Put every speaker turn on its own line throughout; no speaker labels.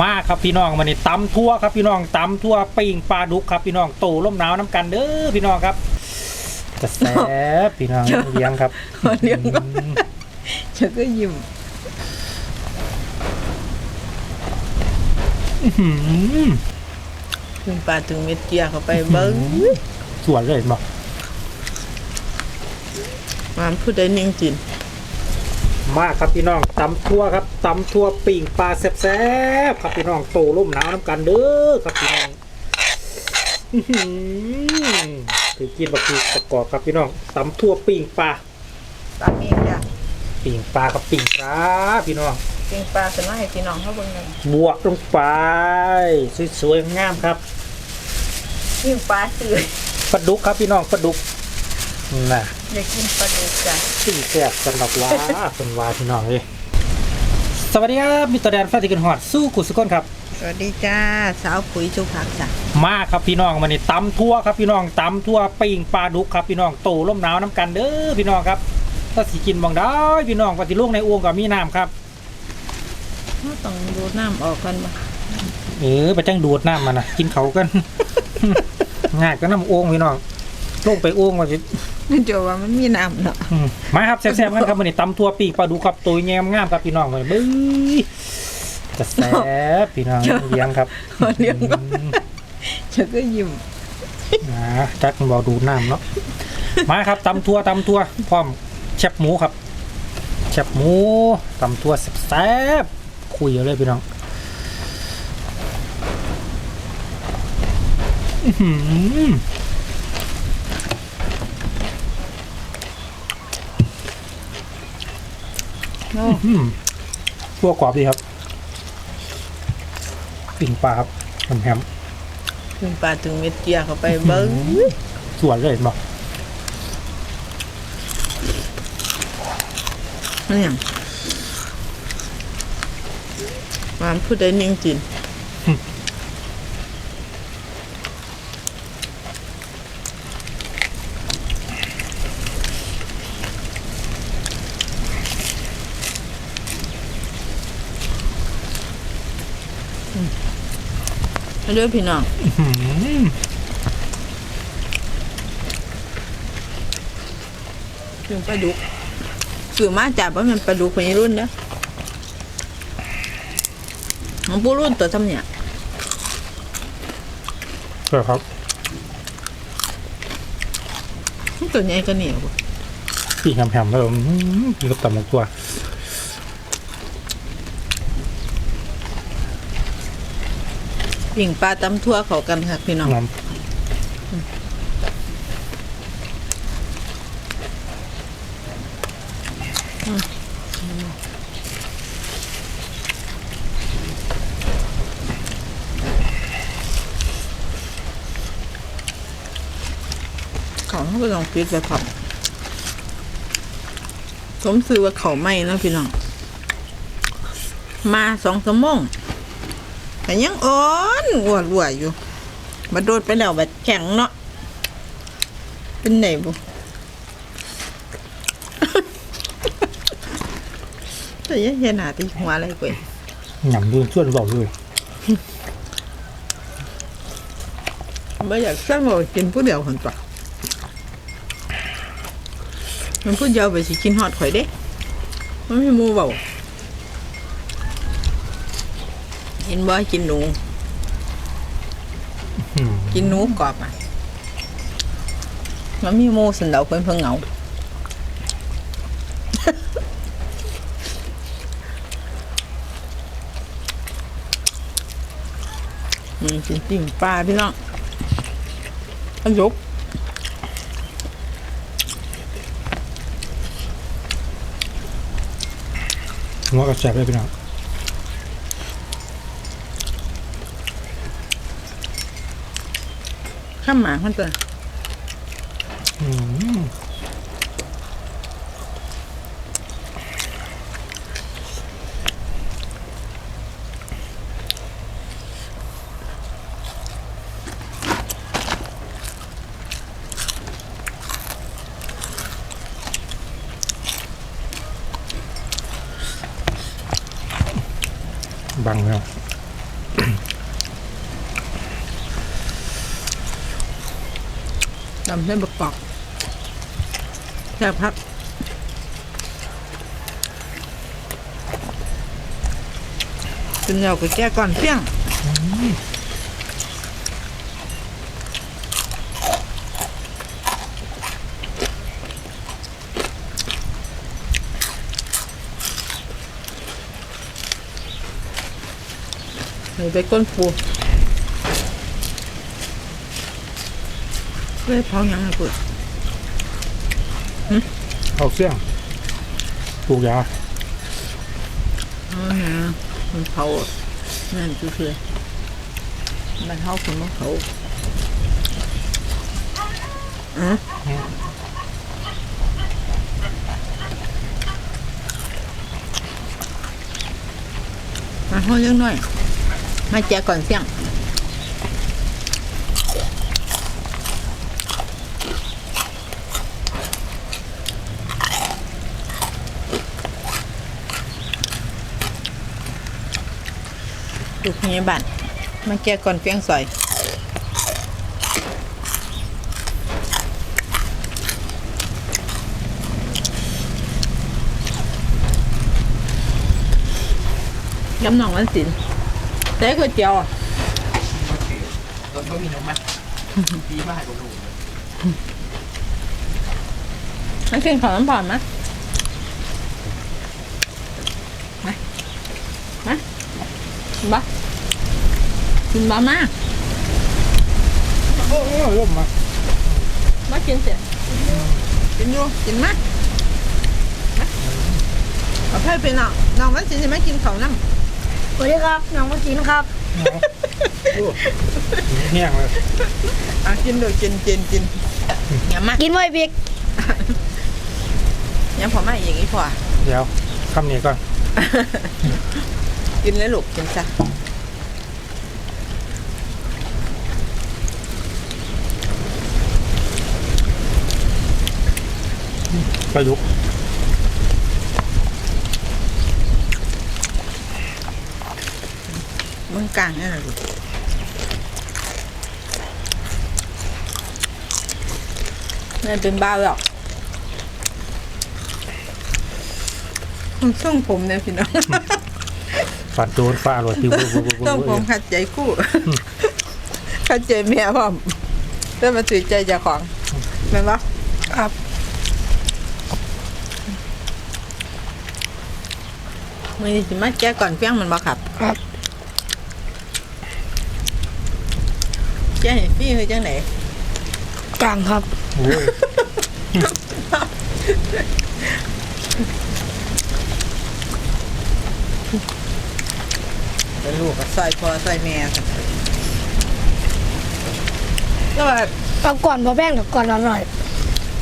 มาครับพี่น้องมันนี่ตำทั่วครับพี่น้องตำทั่วปิ่งปลาดุกครับพี่น้องโตล่มหนาวน้ำกันเด้อพี่น้องครับจะแซ่บพี่น้องเลี้ยงครับ
เลี้ยงก็
อืม
ฉันก็ยิ้ม
อื้อหือ
ถึงปลาถึงเม็ดเจียเข้าไปเบิ้ง
สวนเลยบอก
มันพูดได้นิ่งจิน
มาครับพี่น้องตำทั่วครับตำทั่วปิ่งปลาแซ่บๆครับพี่น้องโตล่มหนาวน้ำกันเด้อครับพี่น้องอื้อหือถือกินบักคือประกอบครับพี่น้องตำทั่วปิ่งปลา
ปลาเมียงจ้ะ
ปิ่งปลากับปิ่งปลาพี่น้อง
ปิ้งปลาเป็นว่าให้พี่น้องเขาเบิ่งกัน
บวกลงไปสวยๆงามครับ
ปิ้งปลาตื่น
ปลาดุกครับพี่น้องปลาดุก น่ะ
อยากกินปลาดุกจ้ะ
สิ่งแซ่บสำหรับว่าเป็นว่าพี่น้องเลยสวัสดีครับมิสเตอร์แดนฟาติกันฮอดสู้กุศลครับ
สวัสดีจ้าสาวปุ๋ยจุผักจ้ะ
มาครับพี่น้องมันนี่ตำทั่วครับพี่น้องตำทั่วปิ่งปลาดุกครับพี่น้องโตล่มหนาวน้ำกันเด้อพี่น้องครับถ้าสิกินบางได้พี่น้องปฏิลูกในอ้วงกับมีน้ำครับ
เราต้องดูดน้ำออกกันบ่
เออไปจังดูดน้ำมันนะกินเขากันง่ายก็น้ำอ้วงพี่น้องลงไปอ้วงมาสิ
มันจะว่ามันมีน้ำเนาะ
อืมมาครับแซ่บๆกันครับมันนี่ตำทั่วปีกปลาดุกครับตัวแงมงามครับพี่น้องเลยเบ้ยจะแซ่บพี่น้องเลี้ยงครับ
เลี้ยงก็ฉันก็ยิ้ม
นะจักมันบอกดูน้ำเนาะมาครับตำทั่วตำทั่วพร้อมแชบหมูครับแชบหมูตำทั่วแซ่บๆคุยเยอะเลยพี่น้องอื้อหือ
อ้
อืมตัวกรอบดีครับปิ่งปลาครับแฮม
ปิ้งปลาถึงเม็ดเจียเข้าไปเบิ้ง
ๆสวนเลยบอก
มันหยังมันพูดได้นิ่งจิน มาเด้อพี่น้องถึงปลาดุกสื่อมาจับว่ามันปลาดุกคนรุ่นเด้อของผู้รุ่นตัวทำเนี่ย
เออครับ
ตัวใหญ่ก็เหนียว
ปีกแฮมๆแล้วอื้อหือกินกับตำลงตัว
ปิ่งปลาตำทั่วเขากันค่ะพี่น้อง
น้ำ
เขาเขาก็ลองปิดไปพับสมซื้อว่าเขาไหม่เนาะพี่น้อง มาสองสมง แต่ยังอ่อนอ้วนรวยอยู่มาโดดไปแล้วแบบแข็งเนาะเป็นไหนบุแต่ยังเห็นหน้าตีหัวอะไรกวย
หยำดูส่วนบอกเลย
ไม่อยากสร้างเรากินผู้เดียวคนตัวมันพูดเดียวไปสิกินฮอดข่อยเด้มันไม่มูเบา กินบ่กินหนู
อืม
กินหนูกรอบอะมันมีหมูสันเดาเพิ่นเพิ่งเหงาอืมจริงๆปลาพี่น้องอันยก
หัวกระแสบเลยพี่น้อง
ข้ามหมาคนตัว
อืม บังแล้ว
ตำเส้นประกอบแซ่บครับกินแล้วก็แก้ก่อนเพียงนี่ไปก้นปู เว้ยเผาหยังไงกู
เอาเสี่ยงปลูกยา
อ๋อนะมันเผานั่นคือคือมันเผาคนมันเผาอะมาเฮายังหน่อย มาแจกก่อนเสี่ยง ลูกพยาบาลมาแก้ก่อนเฟียงซอยยำหนองวันศิลป์แต่ก๋วยเตี๋ยวอะ
รถก็มีนกไหมดีมากกว่าหนู
มันกินของน้ำผ่อนไหมมามากิน บ้ากินบ้ามา
โอ้โหล่มมา
มากินเสียกินอยู่กินมามาเอาไพ่ไปน้องน้องวันศิลป์จะไม่กินเขาวน้ำ
สวัสดีครับน้องวัชินครับ
โอ้เฮี้ยงเลย
อะกินดูกินกินกินอย่ามา
กินไว้เบียก
อย่าพอมาอย่างนี้พอ
เดี๋ยวคำนี้ก่อน
กินเลยลูกกินซะ
ประยุกต์
มึงกลางนั่นแหละลูกนี่นเป็นบ้าหรอกมันส่งผมเนี่ยพี่น้อง
ฝันโจรฟ้าลอยติว
ส่งผมขัดใจคู่ขัดใจเมียพ่อมแต่มาถือใจเจ้าของแม่นปะ
ครับ
มือนี้สิมาแก้ก่อนเพียงมันบ่ครับ
ครับ
แก้ให้ฟรี่คือจังไหน
กลางครับ
โอ้ย
เป็นลูกกับซอยพ่อซอยแม่ครับก็ว่า
เอาก่อนพอแป้งกับก่อนอร่อย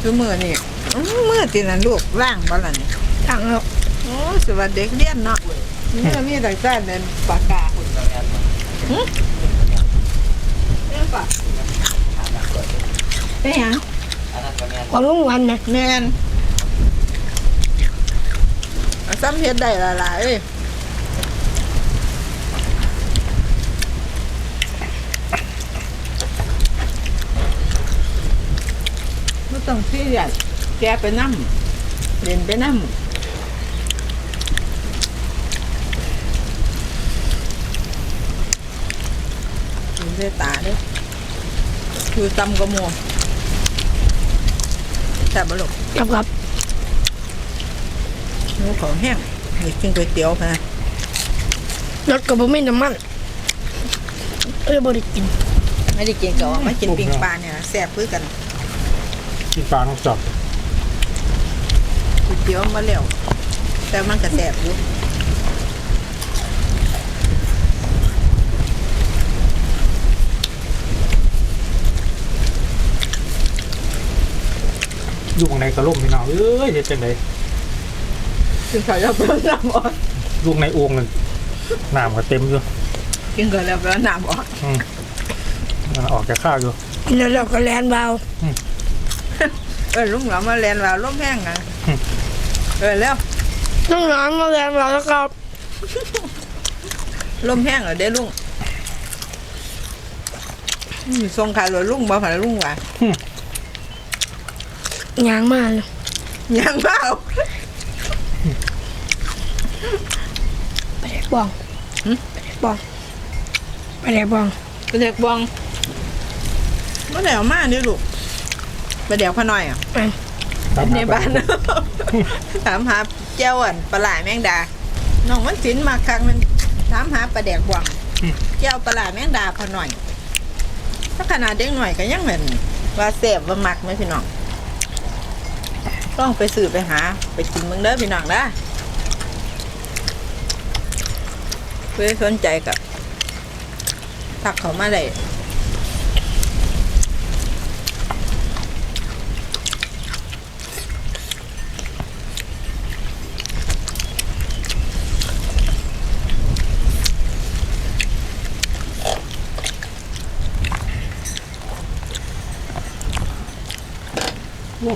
คือมือนี่อื้อมือตีนั่นลูกว่างบ่ล่ะนี่
กลางครับ
โอ้สวัสดีเด็กเรียนเนาะนี่ก็มีแต่แต่เน้นปากกาหึเรื่องปะเป็นหยัง
อันนั้นก็แม่น
ของลุงวันนะ
แม่นเอาซ้ำเฮ็ดได้ละล่ะเอ้ย ต้องซีเรียสแกไปนั่มเรียนไปนั่มดูเสตาเด้อคือตำกระโมแต่บลุก
ครับครับ
หนูของแห้งนี่กินก๋วยเตี๋ยวพะนะ
รถกับบะหมี่น้ำมันเอ้ยบริกิน
ไม่ได้กินก็ว่ามากินปิ้งปลาเนี่ยแซ่บคือกัน
กินปลาต้องจอบ
ก๋วยเตี๋ยวมาแล้วแต่มันก็แซ่บอยู่
อยู่ข้างในกระล่มพี่น้องเอ้ยเฮ็ดจังได
กินข้าวแล้วเปล่าน้ำออก
อยู่ในโอ่งนั่นน้ำก็เต็มอยู่
กินข้าวแล้วเปล่าน้ำออก
อืมมันออกจากข้าวอยู่
กินแล้วเราก็แลนเบา
เออลุงเรามาแลนเราล้มแห้งนะเออแล้ว
น้องน้องมาแลนเบาแล้วครับ
ล้มแห้งเหรอเด้ลุงอืมทรงขาหลวลุงบ่ผ่านลุงว่ะ
ยางมากเลย
ยังเปล่า
ไปแดกบอง
หึ
ไปแดกบองไปแดกบอง
เป็นเด็กบองเมื่อไหร่เอามาเนี่ยลูก ไปเดี๋ยวพ่อหน่อยอะ
อะ
ตาม
ใน
ห
บ้านถามหาเจ้าอ่นปลาไหลแมงดาน้องมันสินมาครั้งหนึงถามหาปลาแดกบวงเจ้าปลาไหลแมงดาพอหน่อย ถ้าขนาดเด็กหน่อยก็ยังเหมือนว่าเสพว่ามักไหมพี่น้องต้องไปสื่อไปหา ไปกินเมืองเด้อพี่น้องนะเพื่อสนใจกับทักเขามาเลย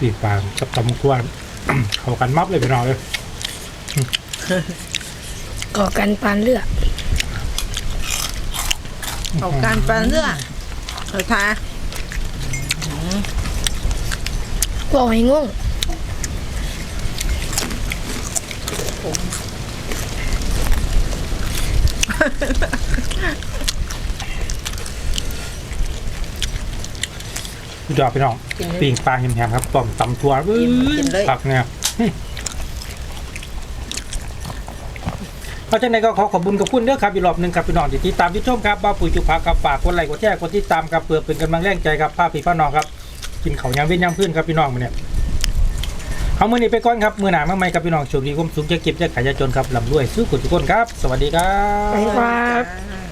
ปีกปลากับตำกวน เข้ากันมับเลยพี่น้องเลย
ก่อกันปานเลือด
เอาการปลาเนื้อเอาทา
บอกให้งง
พี่ดอกพี่น้อง
กินเลย
ปีกปลาแหมๆครับต้มตำทัว
กินกินเลย
ผักเนี่ยเพราะฉะนั้นก็ขอขอบคุณกับคุณเด้อครับอีกรอบหนึ่งครับพี่น้องที่ติดตามที่ชมครับบ้าปุ๋ยจุภาครับฝากกดไลค์กดแชร์กดติดตามครับเพื่อเป็นกำลังแรงใจครับป้าพี่ป้าน้องครับ กินเขาวยางเว้นยางพื้นครับพี่น้องมาเนี่ยเอามือนี้ไปก่อนครับมือหนามาใหม่ครับพี่น้องโชคดีความสุขจะเก็บจะขายจะจนครับลำรวยสู้กุศลทุกคนครับ สวัสดีครับ
ไปครับ
จ้า